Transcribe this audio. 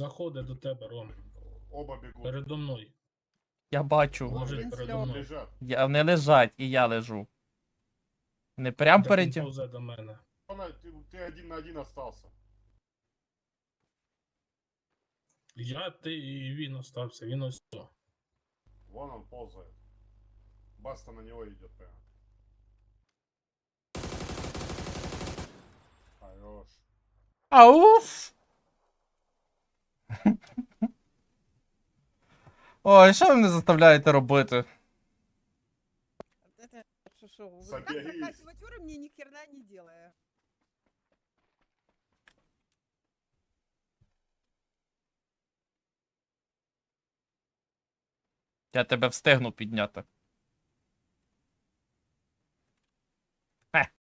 Заходить до тебе, Ром. Оба бегут. Передо мною. Я бачу. Лежить Він передо сльози. мною. Лежат. Я, вони лежать, і я лежу. Не прям Так він переді. повзе до мене. Она- Ты, ты один на один остался. Я, ти і він остався, він ось. тут. Вон он ползает. Баста на него идет прямо. Хорош. Ауф! Ой, що ви мене заставляєте робити? Это вы Соберись. так прокачивать уровни, ни херна не делая. Я тебе встигну підняти.